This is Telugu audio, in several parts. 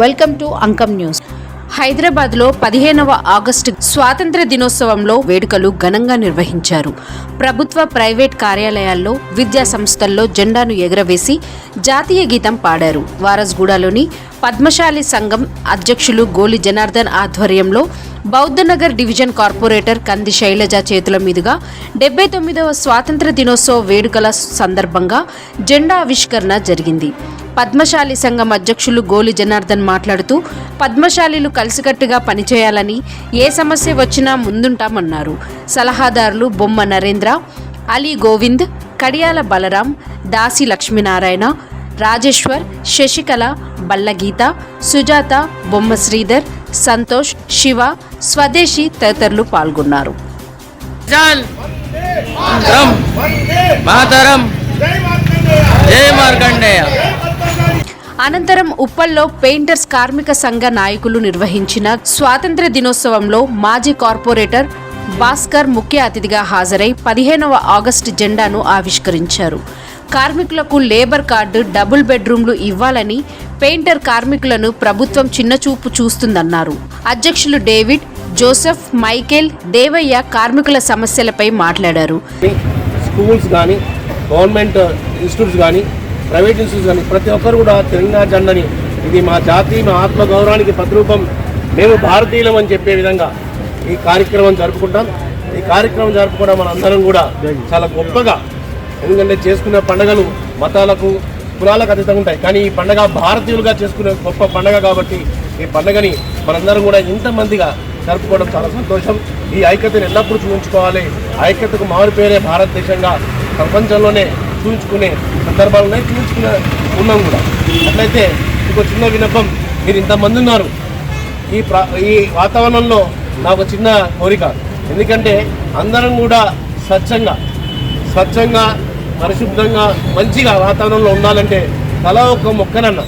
Welcome to Ankam news. హైదరాబాద్లో పదిహేనవ ఆగస్టు స్వాతంత్ర దినోత్సవంలో వేడుకలు ఘనంగా నిర్వహించారు. ప్రభుత్వ ప్రైవేట్ కార్యాలయాల్లో విద్యా సంస్థల్లో జెండాను ఎగరవేసి జాతీయ గీతం పాడారు. వారస్గూడలోని పద్మశాలి సంఘం అధ్యక్షులు గోలి జనార్దన్ ఆధ్వర్యంలో బౌద్ధనగర్ డివిజన్ కార్పొరేటర్ కంది శైలజ చేతుల మీదుగా డెబ్బై తొమ్మిదవ స్వాతంత్ర దినోత్సవ వేడుకల సందర్భంగా జెండా ఆవిష్కరణ జరిగింది. పద్మశాలి సంఘం అధ్యక్షులు గోలి జనార్దన్ మాట్లాడుతూ పద్మశాలీలు కలిసికట్టుగా పనిచేయాలని ఏ సమస్య వచ్చినా ముందుంటామన్నారు. సలహాదారులు బొమ్మ నరేంద్ర అలీ గోవింద్ కడియాల బలరాం దాసి లక్ష్మీనారాయణ రాజేశ్వర్ శశికళ బల్లగీత సుజాత బొమ్మ శ్రీధర్ సంతోష్ శివ స్వదేశీ తదితరులు పాల్గొన్నారు. మాతరం. జై మార్కండేయ. అనంతరం ఉప్పల్లో పెయింటర్స్ కార్మిక సంఘ నాయకులు నిర్వహించిన స్వాతంత్ర దినోత్సవంలో మాజీ కార్పొరేటర్ భాస్కర్ ముఖ్య అతిథిగా హాజరై పదిహేనవ ఆగస్టు జెండాను ఆవిష్కరించారు. కార్మికులకు లేబర్ కార్డు డబుల్ బెడ్రూమ్లు ఇవ్వాలని పెయింటర్ కార్మికులను ప్రభుత్వం చిన్నచూపు చూస్తుందన్నారు. అధ్యక్షులు డేవిడ్ జోసెఫ్ మైకేల్ దేవయ్య కార్మికుల సమస్యలపై మాట్లాడారు. స్కూల్స్ కానీ గవర్నమెంట్ ఇన్స్టిట్యూట్స్ కానీ ప్రైవేట్ ఇన్స్టిట్యూట్స్ కానీ ప్రతి ఒక్కరు కూడా తెలంగాణ జెండాని ఇది మా జాతి మా ఆత్మగౌరవానికి ప్రతిరూపం. మేము భారతీయులం అని చెప్పే విధంగా ఈ కార్యక్రమం జరుపుకుంటాం. ఈ కార్యక్రమం జరుపుకోవడం మనందరం కూడా చాలా గొప్పగా. ఎందుకంటే చేసుకునే పండుగలు మతాలకు కులాలకు అతీతంగా ఉంటాయి. కానీ ఈ పండగ భారతీయులుగా చేసుకునే గొప్ప పండగ కాబట్టి ఈ పండగని మనందరం కూడా ఇంతమందిగా జరుపుకోవడం చాలా సంతోషం. ఈ ఐక్యతను ఎల్లప్పుడూ చూపించుకోవాలి. ఐక్యతకు మారు పేరే భారతదేశంగా ప్రపంచంలోనే చూపించుకునే సందర్భాలు ఉన్నాయి చూపించుకునే ఉన్నాం కూడా. అట్లయితే ఇంకో చిన్న విన్నపం మీరు ఇంతమంది ఉన్నారు. ఈ ఈ వాతావరణంలో నాకు చిన్న కోరిక. ఎందుకంటే అందరం కూడా స్వచ్ఛంగా స్వచ్ఛంగా పరిశుభ్రంగా మంచిగా వాతావరణంలో ఉండాలంటే తలా ఒక మొక్కనన్న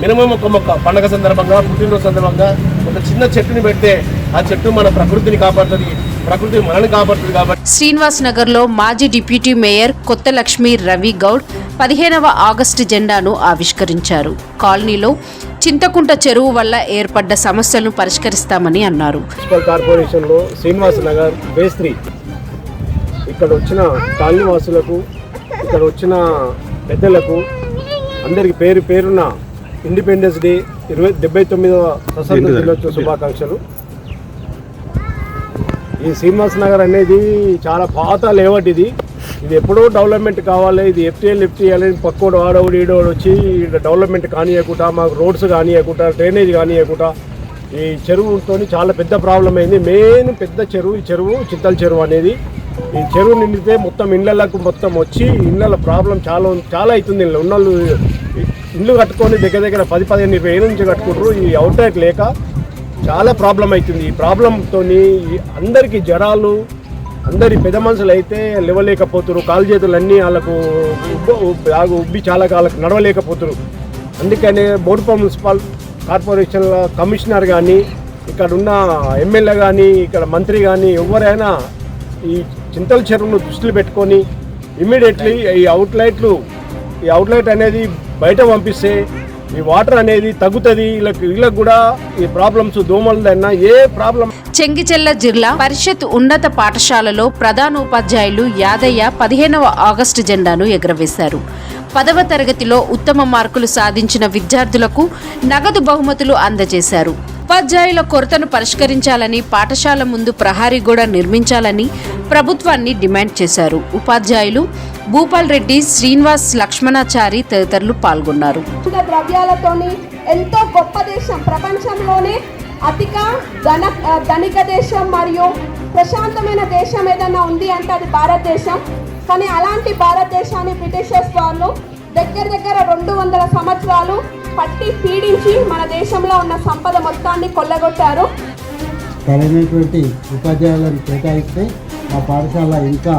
మినిమం ఒక మొక్క. పండగ సందర్భంగా పుట్టినరోజు సందర్భంగా ఒక చిన్న చెట్టుని పెడితే ఆ చెట్టు మన ప్రకృతిని కాపాడుతుంది. ప్రకృతి మనల్ని కాపాడుతుంది కాబట్టి శ్రీనివాస్ నగర్లో మాజీ డిప్యూటీ మేయర్ కొత్త లక్ష్మి రవి గౌడ్ పదిహేనవ ఆగస్టు జెండాను ఆవిష్కరించారు. కాలనీలో చింతకుంట చెరువు వల్ల ఏర్పడ్డ సమస్యలను పరిష్కరిస్తామని అన్నారు. మున్సిపల్ కార్పొరేషన్లో శ్రీనివాస్ నగర్ బేస్త్రి ఇక్కడ వచ్చిన కాలనీ వాసులకు ఇక్కడ వచ్చిన పెద్దలకు అందరికి పేరు పేరున ఇండిపెండెన్స్ డే ఇరవై డెబ్బై తొమ్మిదవ స్వతంత్ర దినోత్సవ శుభాకాంక్షలు. ఈ శ్రీనివాస్ నగర్ అనేది చాలా పాత లేవట్ ఇది. ఇది ఎప్పుడో డెవలప్మెంట్ కావాలి ఇది ఎఫ్టీఎల్ ఎఫ్టీఎల్ అని పక్కోడు ఆడవుడు ఈడోడు వచ్చి డెవలప్మెంట్ కానియకుండా మాకు రోడ్స్ కానియకుండా డ్రైనేజ్ కానియకుండా ఈ చెరువుతో చాలా పెద్ద ప్రాబ్లం అయింది. మెయిన్ పెద్ద చెరువు ఈ చెరువు చింతల చెరువు అనేది. ఈ చెరువు నిండితే మొత్తం ఇళ్ళకు మొత్తం వచ్చి ఇళ్ళ ప్రాబ్లం చాలా చాలా అవుతుంది. ఇళ్ళ ఉన్నోళ్ళు ఇల్లు కట్టుకొని దగ్గర దగ్గర పది పదిహేను ఇరవై ఏళ్ళ నుంచి కట్టుకుంటారు. ఈ అవుట్ లేక చాలా ప్రాబ్లం అవుతుంది. ఈ ప్రాబ్లంతో అందరికీ జ్వరాలు అందరి పెద్ద మనుషులు అయితే లేవలేకపోతున్నారు కాలు చేతులు అన్నీ వాళ్ళకు ఉబ్బ- బాగా ఉబ్బి చాలా వాళ్ళకి నడవలేకపోతున్నారు అందుకనే బోర్డు మున్సిపల్ కార్పొరేషన్ కమిషనర్ కానీ ఇక్కడ ఉన్న ఎమ్మెల్యే కానీ ఇక్కడ మంత్రి కానీ ఎవరైనా ఈ చింతల చెరువును దృష్టిలో పెట్టుకొని ఇమ్మీడియట్లీ ఈ అవుట్లైట్లు ఈ అవుట్లైట్ అనేది బయట పంపిస్తే ఈ వాటర్ అనేది తగ్గుతుంది వీళ్ళకి వీళ్ళకి కూడా ఈ ప్రాబ్లమ్స్ దోమలైనా ఏ ప్రాబ్లం చెంగిచెల్ల జిల్లా పరిషత్ ఉన్నత పాఠశాలలో ప్రధానోపాధ్యాయులు యాదయ్య పదిహేనవ ఆగస్టు జెండాను ఎగురవేశారు. పదవ తరగతిలో ఉత్తమ మార్కులు సాధించిన విద్యార్థులకు నగదు బహుమతులు అందజేశారు. ఉపాధ్యాయుల కొరతను పరిష్కరించాలని పాఠశాల ముందు ప్రహారీ గోడ నిర్మించాలని ప్రభుత్వాన్ని డిమాండ్ చేశారు. ఉపాధ్యాయులు భూపాల్ రెడ్డి శ్రీనివాస్ లక్ష్మణాచారి తదితరులు పాల్గొన్నారు. ద్రవ్యాలతోని ఎంతో గొప్ప దేశం ప్రపంచంలోనే అతిక ధన ధనిక దేశం మరియు ప్రశాంతమైన దేశం ఏదైనా ఉంది అంటే అది భారతదేశం. కానీ అలాంటి భారతదేశాన్ని బ్రిటిషర్స్ వాళ్ళు దగ్గర దగ్గర రెండు వందల సంవత్సరాలు పట్టి పీడించి మన దేశంలో ఉన్న సంపద మొత్తాన్ని కొల్లగొట్టారు. సరైనటువంటి ఉపాధ్యాయులను కేటాయిస్తే మా పాఠశాల ఇంకా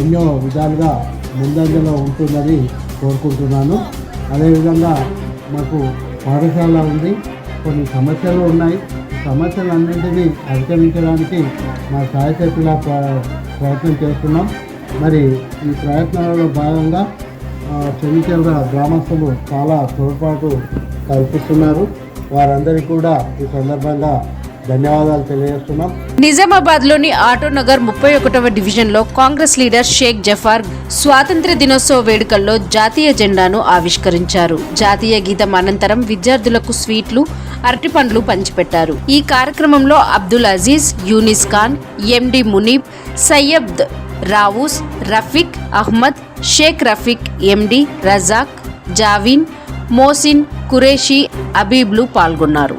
ఎన్నో విధాలుగా ముందంజలో ఉంటుందని కోరుకుంటున్నాను. అదేవిధంగా మాకు పాఠశాల ఉంది. కొన్ని సమస్యలు ఉన్నాయి. సమస్యలన్నింటినీ అధిగమించడానికి మా సాయశక్తుల ప్ర- ప్రయత్నం చేస్తున్నాం. మరి ఈ ప్రయత్నాలలో భాగంగా చెందిచెల్ల గ్రామస్తులు చాలా తోడ్పాటు కల్పిస్తున్నారు. వారందరికీ కూడా ఈ సందర్భంగా ధన్యవాదాలు తెలియజేస్తున్నాం. నిజామాబాద్లోని ఆటోనగర్ ముప్పై ఒకటవ డివిజన్లో కాంగ్రెస్ లీడర్ షేక్ జఫార్ స్వాతంత్ర దినోత్సవ వేడుకల్లో జాతీయ జెండాను ఆవిష్కరించారు. జాతీయ గీతం అనంతరం విద్యార్థులకు స్వీట్లు అరటిపండ్లు పంచిపెట్టారు. ఈ కార్యక్రమంలో అబ్దుల్ అజీజ్ యూనిస్ ఖాన్ ఎండి మునీబ్ సయ్యద్ రావూస్ రఫీక్ అహ్మద్ షేక్ రఫీక్ ఎండి రజాక్ జావీన్ మోసిన్ కురేషి అబీబ్లు పాల్గొన్నారు.